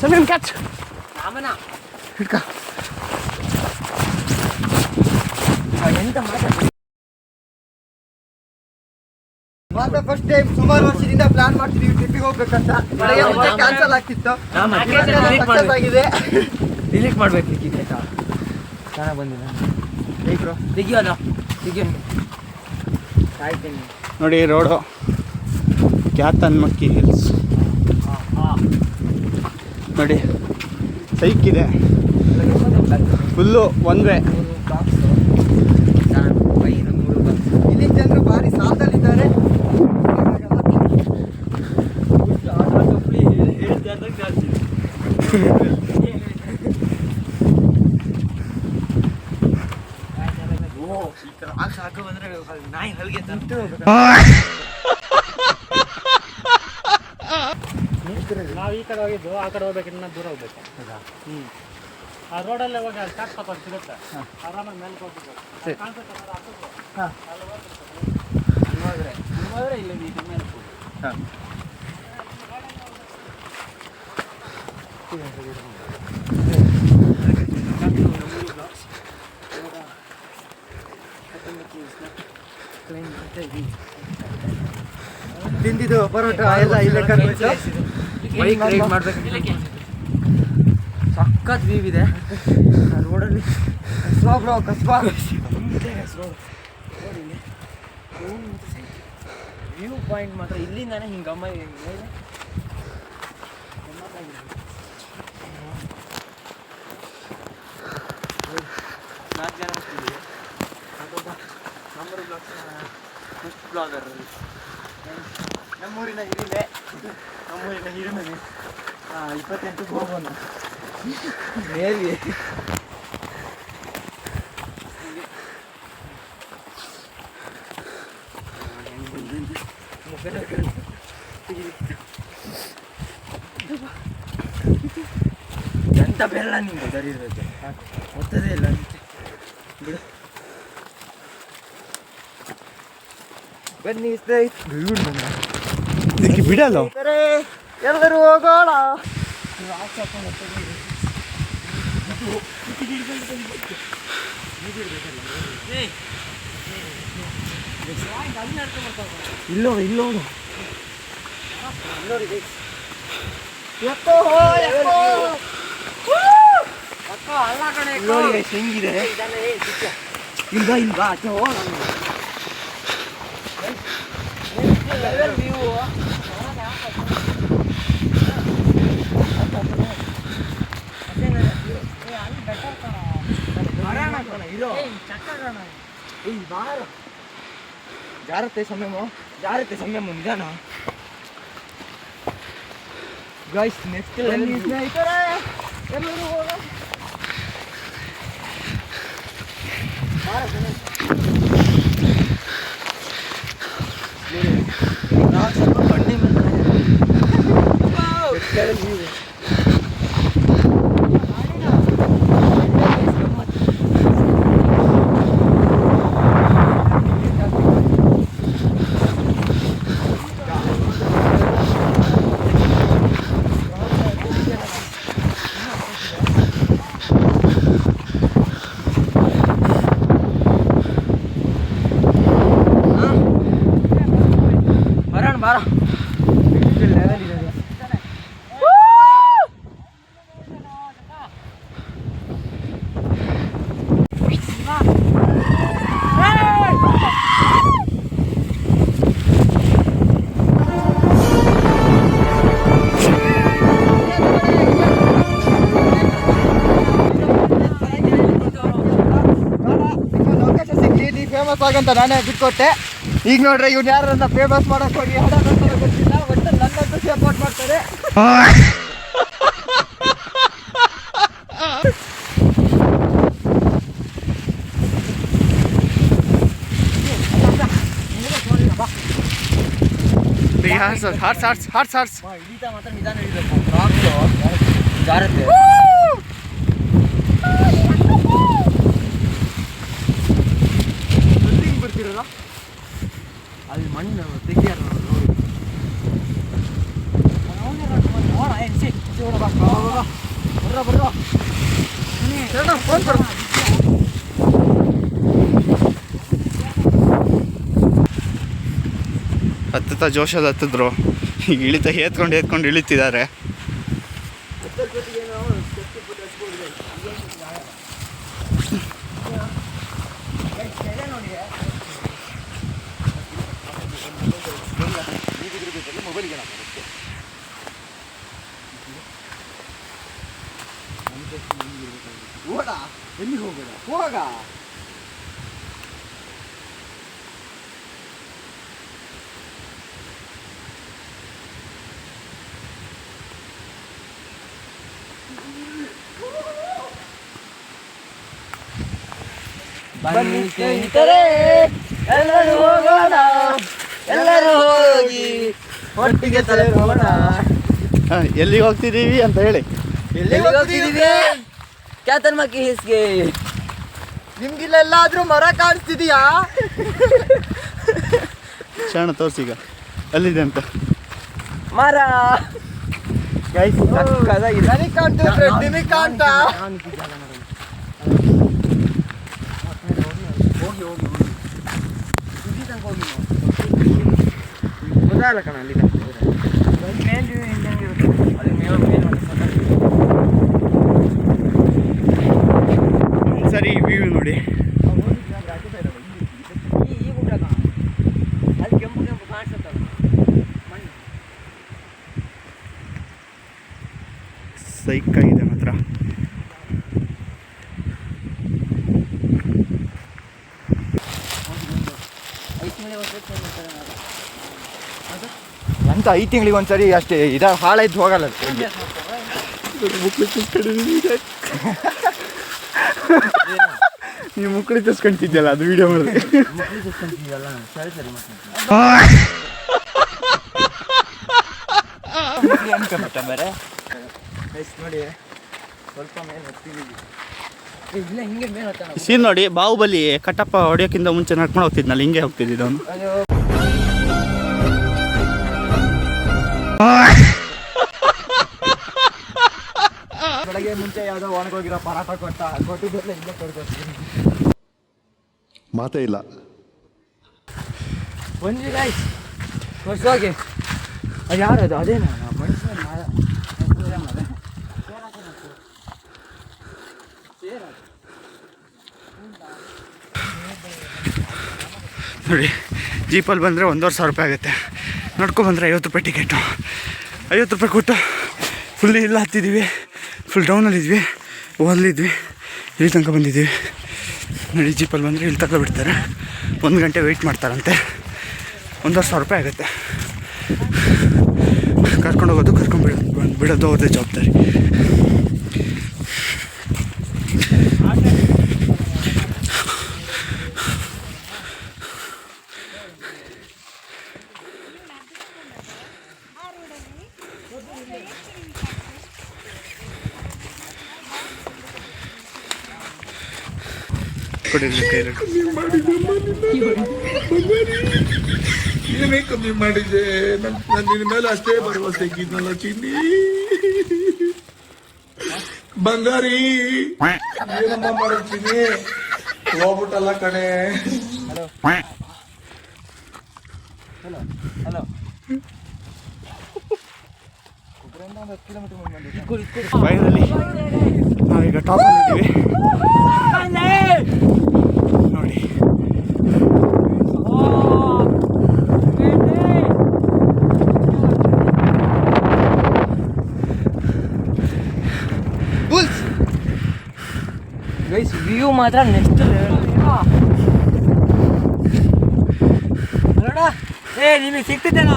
ಸಮೀನ್ catch ರಾಮನ ಹಿಡ್ಕ ಎಂತ ಮಾತಾಡ್ತೀನಿ ಮಾತ್ರ ಫಸ್ಟ್ ಟೈಮ್ ಸುಮಾರು ವರ್ಷದಿಂದ ಪ್ಲಾನ್ ಮಾಡ್ತೀವಿ ಟ್ರಿಪ್ಪಿಗೆ ಹೋಗ್ಬೇಕಂತ. ಕ್ಯಾನ್ಸಲ್ ಆಗ್ತಿತ್ತು. ಸಕ್ಸಸ್ ಆಗಿದೆ. ಡಿಲೀಟ್ ಮಾಡ್ಬೇಕು ಲಿಕ್ಕಿದೆ ಚೆನ್ನಾಗಿ ಬಂದಿಲ್ಲ ತೆಗಿಯೋದ? ತೆಗಿಯೋಣ ಕಾಯ್ತೀನಿ. ನೋಡಿ ರೋಡು. ಕ್ಯಾತನ್ಮಕ್ಕಿ ಹಿಲ್ಸ್. ನೋಡಿ. ಸೈಕ್ ಇದೆ ಫುಲ್ಲು ಒನ್ ವೇ ಇಲ್ಲಿ ಜನರು ಭಾರಿ ಸಾಲದಲ್ಲಿದ್ದಾರೆ. ಸಾಕು ಬಂದ್ರೆ ನಾಯಿ ಹಲ್ಗೆ ನಾವು ಈ ಕಡೆ ಹೋಗಿದ್ದು ಆ ಕಡೆ ಹೋಗ್ಬೇಕು ಇನ್ನ ದೂರ ಹೋಗ್ಬೇಕು. ಹ್ಞೂ ಆ ರೋಡಲ್ಲೇ ಹೋಗಿ ಅಲ್ಲಿ ಚಾಟ್ ಪಕ್ಕ ಸಿಗುತ್ತೆ. ಆರಾಮಾಗಿ ಮೇಲೆ ಹೋಗ್ಬೇಕು ಪಕ್ಕ. ಹೋದ್ರೆ ಇಲ್ಲ ನೀವು ಮೇಲೆ ಹೋಗು. ತಿಂದಿದ್ದು ಪರೋಟ ಎಲ್ಲ ಇಲ್ಲೇ ಕರ್ಬಿಟ್ಟು ಬೈಕ್ ರೈಡ್ ಮಾಡ್ಬೇಕು? ಸಖತ್ ವ್ಯೂ ಇದೆ. ರೋಡಲ್ಲಿ ಸ್ಲೋ ಬ್ರೋ ಕಸ್ಬಾ. ವ್ಯೂ ಪಾಯಿಂಟ್ ಮಾತ್ರ. ಇಲ್ಲಿಂದಾನೆ ಹಿಂಗೆ ಗಮ್ಮ ಮೇಲೆ ನಾಲ್ಕು ಜನ ಅದೊಬ್ಬ ನಂಬರ್ ಫಸ್ಟ್ ಬ್ಲಾಗರ್ ನಮ್ಮೂರಿನ ಹಿರಿಮೆ. ನಮ್ಮೂರಿನ ಹಿರಿಮೆ ಹಾ ಇಪ್ಪತ್ತೆಂಟು ಹೋಗೋಣ ಮೇಲಿ ಎಂತ ಬೆಲ್ಲ ನಿಮ್ಗೆ ದರಿದ್ರದ್ದು ಗೊತ್ತದೇ ಇಲ್ಲ ಬಿಡು ಬನ್ನಿ ಸ್ನೇಹಿತರೆ ಇದಕ್ಕೆ ಬಿಡಲ್ಲ? ಎಲ್ಲರೂ ಹೋಗೋಣ. ಇಲ್ಲೋ ಇಲ್ಲೋ ನೋಡಿ ಹೆಂಗಿದೆ? ಈಗ ಈಗ ಆಚೆ ಹೋಗೋಣ. ಜಾರತ್ತೆ ಸಮಯಮು ಜಾರತ್ತೆ ಸಮಯಮು ನಿಧಾನ. ಗಾಯ್ಸ್ ನೆಕ್ಸ್ಟ್ ಬನ್ನಿ ಸ್ನೇಹಿತರೆ ಎಲ್ಲರೂ ಫೇಮಸ್ ಆಗಂತ ನಾನೇ ಬಿಟ್ಕೊಟ್ಟೆ. ಈಗ ನೋಡ್ರಿ ಇವ್ನು ಯಾರನ್ನ ಫೇಮಸ್ ಮಾಡಕ್ ಹೋಗಿ ಹಾಡೋದಂತ ಗೊತ್ತಿಲ್ಲ ಒಟ್ಟು ನನ್ನಂತೂ ಸಪೋರ್ಟ್ ಮಾಡ್ತಾರೆ. Horse horse horse horse horse. ಇಳಿತ ಮಾತ್ರ ನಿಧಾನ ರಾಕ್ಸು ಜಾರತ್ತೆ ಅಲ್ಲಿ ಮಣ್ಣು ತೆಗಿಯಾರ ನೋಡಿ. ನೋಡ ಎನ್ಸಿ ಫೋನ್ ಹತ್ತುತ್ತಾ ಹತ್ತಿದ್ರು. ಈಗ ಇಳಿತ ಏತ್ಕೊಂಡು ಏತ್ಕೊಂಡು ಇಳಿತಿದ್ದಾರೆ. ಎಲ್ಲಿ ಹೋಗೋಣ ಹೋಗ? ಬನ್ನಿ ಸ್ನೇಹಿತರೆ ಎಲ್ಲರೂ ಹೋಗೋಣ. ಎಲ್ಲರೂ ಹೋಗಿ ಒಟ್ಟಿಗೆ ತಲೆ ಹೋಗೋಣ ಎಲ್ಲಿಗೆ ಹೋಗ್ತಿದ್ದೀವಿ ಅಂತ ಹೇಳಿ. ಎಲ್ಲಿ ಹೋಗ್ತಿದೀವಿ ಕ್ಯಾತನ್ ಮಕ್ಕಿ ಹಿಸ್ಗೆ ನಿಮ್ಗಿಲ್ಲೆಲ್ಲಾದ್ರೂ ಮರ ಕಾಣಿಸ್ತಿದೀಯಾ ಶರಣ ತೋರಿಸಿ ಈಗ ಅಲ್ಲಿದೆ ಅಂತ ಮರ ಗೈಸ್ ನನಗೆ ಕಾಣ್ತಿದ್ರೆ ನಿಮಗೆ ಕಾಣ್ತಾ ಗೊತ್ತಾಗಲ್ಲ ಕಣ ಅಲ್ಲಿ ಸರಿ ವ್ಯೂ ನೋಡಿ. ಸೈಕ ಕೆಂಪು ಕೆಂಪು ಕಾಣಿಸುತ್ತಲ್ಲ ಸೈಕಾಗಿದೆ ಮಾತ್ರ. ಎಂತ ಐದು ತಿಂಗಳಿಗೆ ಒಂದ್ಸರಿ ಅಷ್ಟೇ ಇದ ಹಾಳಾಯ್ತು ಹೋಗಲ್ಲ. ಅದು. ನೀವು ಮುಕ್ಕಳಿ ತಸ್ಕೊಂತಿದ್ಯಲ್ಲ ಅದು ವಿಡಿಯೋ ಮಾಡಿ ನೋಡಿ ಸೀನ್ ನೋಡಿ, ಬಾಹುಬಲಿ ಕಟ್ಟಪ್ಪ ಹೊಡಿಯೋಕ್ಕಿಂತ ಮುಂಚೆ ನಡ್ಕೊಂಡು ಹೋಗ್ತಿದ್ನಲ್ಲ, ಹಿಂಗೆ ಹೋಗ್ತಿದ್ದಿದ್ದು ಅವನು ಮುಂಚೆ ಯಾವ್ದೋ ಒಣಗೋಗಿರೋ ಪರಾಟ ಕೊಟ್ಟ ಕೊಟ್ಟಿದ್ದೆಲ್ಲ ಇಲ್ಲೇ ಕೊಡ್ಕೊತೀನಿ ಮಾತೇ ಇಲ್ಲ. ಬಂದ್ವಿ ಗಾಯ್ಸ್ ಯಾರು ಅದು ಅದೇ? ಅದೇನಾ? ಮನುಷ್ಯನ ನೋಡಿ ಜೀಪಲ್ಲಿ ಬಂದರೆ ಒಂದೂವರೆ ಸಾವಿರ ರೂಪಾಯಿ ಆಗುತ್ತೆ. ನಡ್ಕೊಂಡು ಬಂದರೆ ಐವತ್ತು ರೂಪಾಯಿ ಟಿಕೆಟು ಐವತ್ತು ರೂಪಾಯಿ ಕೊಟ್ಟು ಫುಲ್ ಇಲ್ಲ ಹತ್ತಿದ್ದೀವಿ ಫುಲ್ ಡೌನಲ್ಲಿದ್ವಿ ಓದಲಿದ್ವಿ ಇಲ್ಲಿ ತನಕ ಬಂದಿದ್ದೀವಿ. ನೋಡಿ ಜೀಪಲ್ಲಿ ಬಂದರೆ ಇಲ್ಲಿ ತನಕ ಬಿಡ್ತಾರೆ. ಒಂದು ಗಂಟೆ ವೆಯ್ಟ್ ಮಾಡ್ತಾರಂತೆ. ಒಂದೂವರೆ ಸಾವಿರ ರೂಪಾಯಿ ಆಗುತ್ತೆ. ಕರ್ಕೊಂಡು ಹೋಗೋದು, ಕರ್ಕೊಂಡು ಬಿಡೋದು ಅವ್ರದ್ದೇ ಜವಾಬ್ದಾರಿ. ಏನೇ ಕಮ್ಮಿ ಮಾಡಿದೆ? ಮೇಲೆ ಅಷ್ಟೇ ಭರವಸೆ ಇದ್ನಲ್ಲ ಚಿನ್ನಿ. ಬಂಗಾರಿ. ಏನಮ್ಮ ಮಾಡಿರ್ತೀನಿ ಹೋಗ್ಬಿಟ್ಟಲ್ಲ ಕಣೆ. ಫೈನಲಿ ನಾವೀಗ ಟಾಪಲ್ಲಿದ್ದೀವಿ ನೋಡಿ. ವ್ಯೂ ಮಾತ್ರ ನೆಕ್ಸ್ಟ್ ಲೆವೆಲ್ ಏ ನಿಮಗೆ ಸಿಗ್ತಿದ್ದೇನಾ?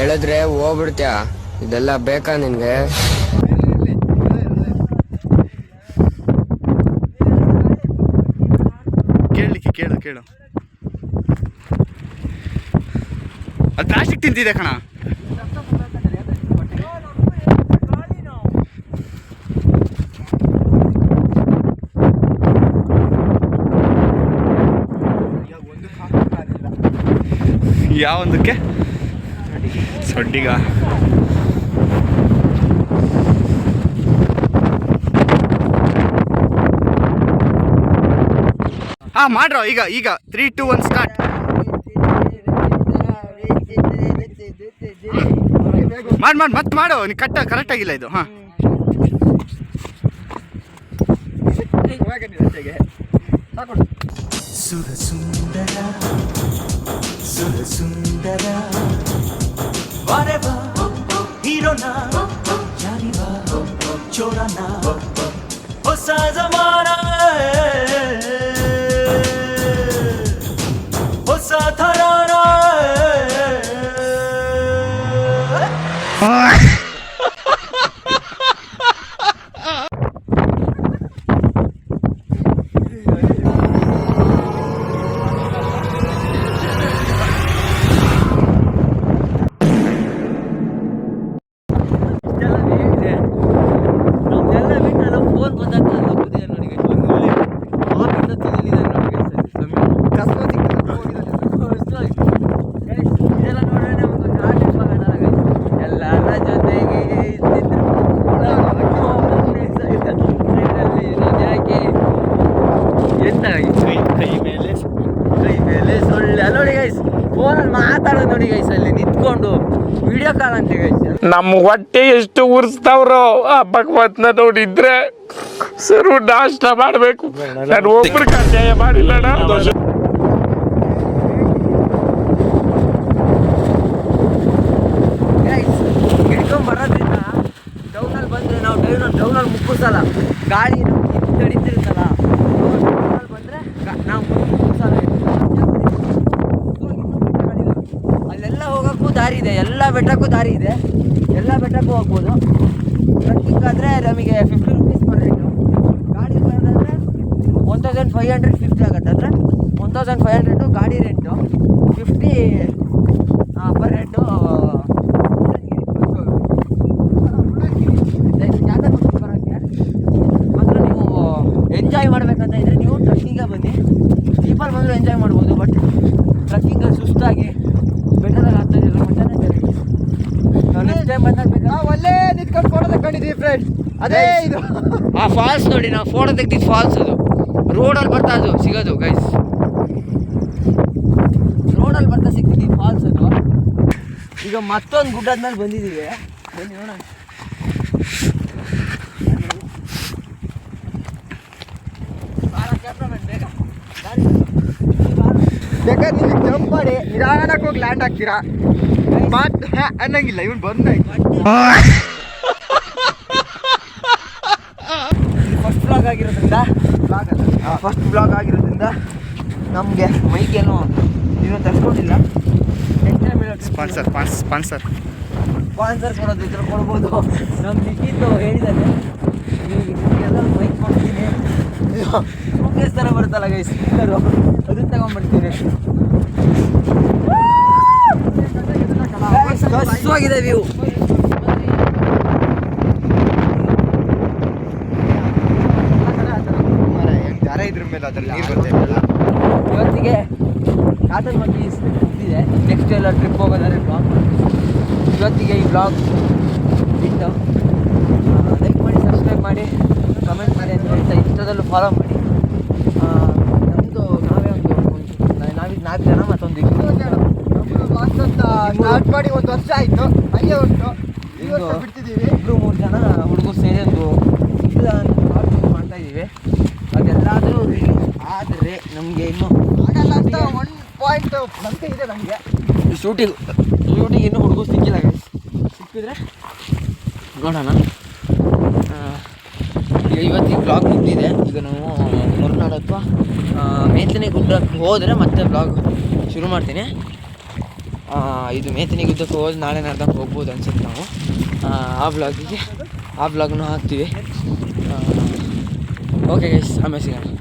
ಹೇಳಿದ್ರೆ ಹೋಗ್ಬಿಡ್ತೀಯ? ಇದೆಲ್ಲ ಬೇಕಾ ನಿನಗೆ? ಕೇಳಲಿಕ್ಕೆ ಕೇಳು ಕೇಳು. ಅದು ಪ್ಲಾಸ್ಟಿಕ್ ತಿಂತಿದೆ ಕಣ. ಯಾವೊಂದಕ್ಕೆ? ಸೊಡ್ಡಿಗ ಹಾ ಮಾಡ್ರೋ ಈಗ ಈಗ ತ್ರೀ ಟು ಒನ್ ಸ್ಟಾರ್ಟ್ ಮಾಡಿ ಮಾಡಿ ಮತ್ತೆ ಮಾಡು ನೀ ಕಟ್ಟ ಕರೆಕ್ಟ್ ಆಗಿಲ್ಲ ಇದು ಹಾಂ. な槍はちょらなおさん ಅಂತೆ ನಮ್ಮ ಹೊಟ್ಟೆ ಎಷ್ಟು ಉರ್ಸ್ತಾವ್ರೋ ಆ ಭಗವತ್ನ ನೋಡಿದ್ರೆ ಸರು ನಾಷ್ಟ ಮಾಡ್ಬೇಕು. ನಾನು ಒಬ್ರಿಗೆ ಅನ್ಯಾಯ ಮಾಡಿಲ್ಲಣ್ಣ. ಇದೆ, ಎಲ್ಲ ಬೆಟ್ಟಕ್ಕೂ ದಾರಿ ಇದೆ. ಎಲ್ಲ ಬೆಟ್ಟಕ್ಕೂ ಹೋಗ್ಬೋದು. ಟ್ರಕ್ಕಿಂಗ್ ಆದರೆ ನಮಗೆ ಫಿಫ್ಟಿ ರುಪೀಸ್ ಪರ್ ರೇಟು ಗಾಡಿ ಬರೋದಾದರೆ one thousand five hundred fifty ಆಗುತ್ತೆ. ಅಂದರೆ ಒನ್ ತೌಸಂಡ್ ಫೈವ್ ಹಂಡ್ರೆಡು ಗಾಡಿ ರೆಂಟು ಫಿಫ್ಟಿ ಪರ್ ಮಾತ್ರ ನೀವು ಎಂಜಾಯ್ ಮಾಡಬೇಕಂತ ಇದ್ರೆ ನೀವು ಟ್ರಕ್ಕಿಂಗ್ಗೆ ಬನ್ನಿ. ಜೀಪಲ್ಲಿ ಬಂದರೂ ಎಂಜಾಯ್ ಮಾಡ್ಬೋದು ಬಟ್ ಟ್ರಕ್ಕಿಂಗಲ್ಲಿ ಸುಸ್ತಾಗಿ ಹತ್ತೋದಿಲ್ಲ ಮಟನೇ ಬೇರೆ ನಾವು ಅಲ್ಲೇ ನಿಂತ್ಕೊಂಡು ಫೋಟೋ ತಗೊಂಡಿದ್ದೀವಿ ಫ್ರೆಂಡ್ ಅದೇ ಇದು. ಆ ಫಾಲ್ಸ್ ನೋಡಿ ನಾವು ಫೋಟೋ ತೆಗ್ದಿದ್ದು ಫಾಲ್ಸ್ ಅದು. ರೋಡಲ್ಲಿ ಬರ್ತಾ ಅದು ಸಿಗೋದು ಗೈಸ್ ರೋಡಲ್ಲಿ ಬರ್ತಾ ಸಿಗ್ತಿದ್ದು ಫಾಲ್ಸ್ ಅದು. ಈಗ ಮತ್ತೊಂದು ಗುಡ್ಡದ ಮೇಲೆ ಬಂದಿದ್ದೀವಿ ಬನ್ನಿ ನೋಡೋಣ. ಬೇಕಾದ್ರೆ ನೀವು ಜಂಪ್ ಮಾಡಿ ನಿಧಾನಕ್ಕೆ ಹೋಗಿ ಲ್ಯಾಂಡ್ ಆಗ್ತೀರಾ ಮಾತ್ ಅನ್ನಂಗಿಲ್ಲ ಇವ್ನು ಬಂದಾಯ್ತು ಫಸ್ಟ್ ಬ್ಲಾಗ್ ಆಗಿರೋದ್ರಿಂದ ಬ್ಲಾಗ್ ಅಲ್ಲ. ಫಸ್ಟ್ ಬ್ಲಾಗ್ ಆಗಿರೋದ್ರಿಂದ ನಮಗೆ ಮೈಕೇನು ಇನ್ನೂ ತರಿಸ್ಕೊಂಡಿಲ್ಲ. Next time sponsor sponsor sponsor ಕೊಡೋದಿದ್ರೆ ಕೊಡ್ಬೋದು. ನಮ್ಮ ನಿಖಿತ್ ಹೇಳಿದ್ದಾನೆ ಎಲ್ಲ ಮೈಕ್ ಕೊಡ್ತೀನಿ ಥರ ಬರುತ್ತಲ್ಲ ಗೈಸ್ ಅದನ್ನ ತಗೊಂಡ್ಬಿಡ್ತೀನಿ ಕಷ್ಟವಾಗಿದೆ ವ್ಯೂ. ಇದ್ರ ಮೇಲೆ ಅದ್ರಲ್ಲಿ ನೀರು ಬರ್ತಾ ಇವತ್ತಿಗೆ ಕಾಟನ್ ಮಂದಿ ಇದೆ ನೆಕ್ಸ್ಟ್ ಎಲ್ಲ ಟ್ರಿಪ್ ಹೋಗೋದಾದ್ರೆ ಬ್ಲಾಗ್ ಇವತ್ತಿಗೆ ಈ ಬ್ಲಾಗ್ ಬಿಟ್ಟು ಲೈಕ್ ಮಾಡಿ ಸಬ್ಸ್ಕ್ರೈಬ್ ಮಾಡಿ ಕಮೆಂಟ್ ಮಾಡಿ ಅಂತ ಇಷ್ಟದಲ್ಲೂ ಫಾಲೋ ಮಾಡಿ ಆ, ನಮ್ಮದು ನಾವೇ ಒಂದು ಒಂದು- ನಾವಿದ್ದು ನಾಲ್ಕು ಜನ ಮತ್ತೊಂದು ಇಬ್ಬರು ಸ್ಟಾರ್ಟ್ ಮಾಡಿ ಒಂದು ವರ್ಷ ಆಯಿತು. ಹಂಗೆ ಉಂಟು. ಈ ವರ್ಷ ಬಿಡ್ತಿದ್ದೀವಿ ಇಬ್ಬರು ಮೂರು ಜನ ಹುಡುಗರು ಸೇರಿ ಒಂದು ಇಲ್ಲ ಅಂತ ಮಾಡ್ತಾ ಇದ್ದೀವಿ. ಅದೆಲ್ಲಾದರೂ ಆದರೆ ನಮಗೆ ಇನ್ನೂ ಆಗಲ್ಲ ಅಂತ ಒನ್ ಪಾಯಿಂಟ್ ನಂಬಿಕೆ ಇದೆ ನಮಗೆ. ಶೂಟಿಂಗ್ ಶೂಟಿಂಗ್ ಇನ್ನೂ ಹುಡುಗರು ಸಿಕ್ಕಿಲ್ಲ. ಸಿಕ್ಕಿದ್ರೆ ನೋಡೋಣ. ಇವತ್ತಿಗೆ ಬ್ಲಾಗ್ ಮುಗ್ದಿದೆ ಈಗ ನಾವು ಹೊರನಾಡು ಅಥವಾ ಮೇತನೆ ಗುಡ್ಡಕ್ಕೆ ಹೋದರೆ ಮತ್ತೆ ಬ್ಲಾಗ್ ಶುರು ಮಾಡ್ತೀನಿ. ಇದು ಮೇತಿನಿಗೆ ಉದ್ದಕ್ಕೆ ನಾಳೆ ನಾಡ್ದಂಗೆ ಹೋಗ್ಬೋದು ಅನ್ಸುತ್ತೆ ನಾವು. ಆ, ಬ್ಲಾಗಿಗೆ ಆ ಬ್ಲಾಗ್ನು ಹಾಕ್ತೀವಿ. ಓಕೆ ಗೈಸ್ ಆಮೇಲೆ ಸಿಗೋಣ.